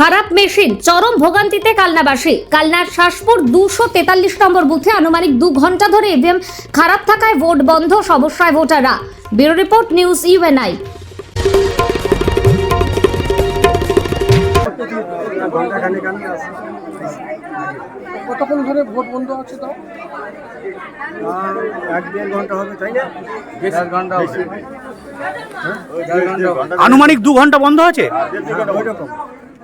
খারাপ মেশিন চরম ভোগান্তিতে কালনাবাসী। কালনার শাসপুর দুশো তেতাল্লিশ নম্বর বুথে আনুমানিক দু ঘণ্টা ধরে ইভিএম খারাপ থাকায় ভোট বন্ধ সমস্যায় ভোটাররা। Bureau report news UNI. কতক্ষণ ধরে ভোট বন্ধ আছে তাও? আর এক দেড় ঘণ্টা হবে তাই না? ঘণ্টা বেশি। হবে। হ্যাঁ? আনুমানিক দু ঘণ্টা বন্ধ আছে? হ্যাঁ, ওই রকম।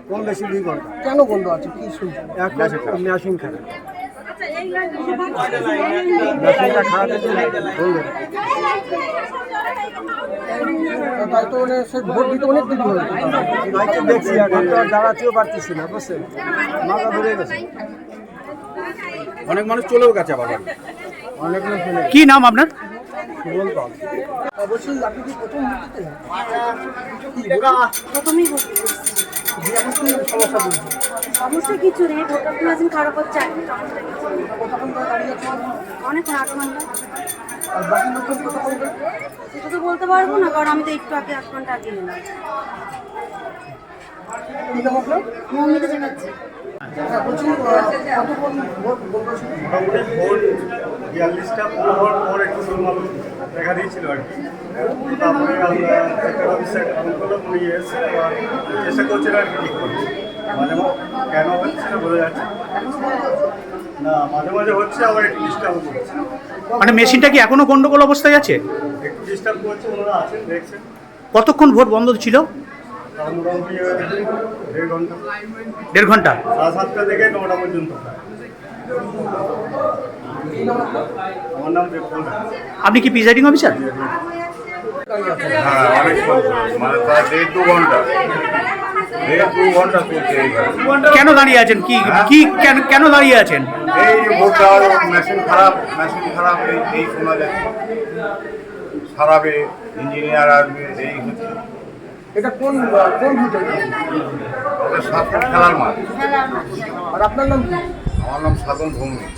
কম বেশি দুই ঘণ্টা। কেন বন্ধ আছে? কি শুনছেন? এক মেশিন খারাপ মেশিনটা খারাপ হয়েছে বলল তাই তো মানে সে ভোট দিতে অনেক দেরি হয়ে গেছে। দেখছি এখন তো আর দাঁড়াতেও পারতেছি না বুঝছেন? মাথা ধরে গেছে। অনেক মানুষ চলেও গেছে আবার অনেক চলে কি নাম আপনার? আপনি কি প্রথম প্রথমেই কি সমস্যা বলছে। সমস্যা কিছু নেই ভোটার মেশিন খারাপ হচ্ছে আর কি। কতক্ষণ ধরে দাঁড়িয়ে আছে অনেক আট ঘণ্টা আর বাকি লোকজন কতক্ষণ ধরে সেটা তো বলতে পারব না কারণ আমি তো একটু আগে আট ঘণ্টা আগে এলাম। ভোট ছিল মোটামুটি ভোর বিয়াল্লিশটা পনেরো হওয়ার পর একটু গোলমাল দেখা দিয়েছিল আর কি। তারপরে আমরা একটা অফিসে ফোন করলাম উনি এসে চেষ্টা করছেন আর কি। ঠিক করছে মাঝে মাঝে কেন হচ্ছে না বোঝা যাচ্ছে? না মাঝে মাঝে হচ্ছে আবার একটু ডিস্টার্ব করছে। মানে মেশিনটা কি এখনও গন্ডগোল অবস্থায় আছে? একটু ডিস্টার্ব করছে ওনারা আছেন দেখছেন কতক্ষণ ভোট বন্ধ ছিল? দেড় ঘণ্টা। সাড়ে সাতটা থেকে নটা পর্যন্ত। আমার নাম আপনি কি প্রিজাইডিং অফিসার হ্যাঁ চলছে। মানে প্রায় দেড় দু ঘণ্টা। কেন দাঁড়িয়ে আছেন? কি কি কেন কেন দাঁড়িয়ে আছেন? এই ভোট দেওয়ার মেশিন খারাপ মেশিন খারাপ এই এই শোনা যাচ্ছে। ইঞ্জিনিয়ার আসবে এই হচ্ছে। এটা কোন কোন ভোটে ওদের সাতটা খেলার মাঠ। আর আপনার নাম আমার নাম সাধন ভৌমিক।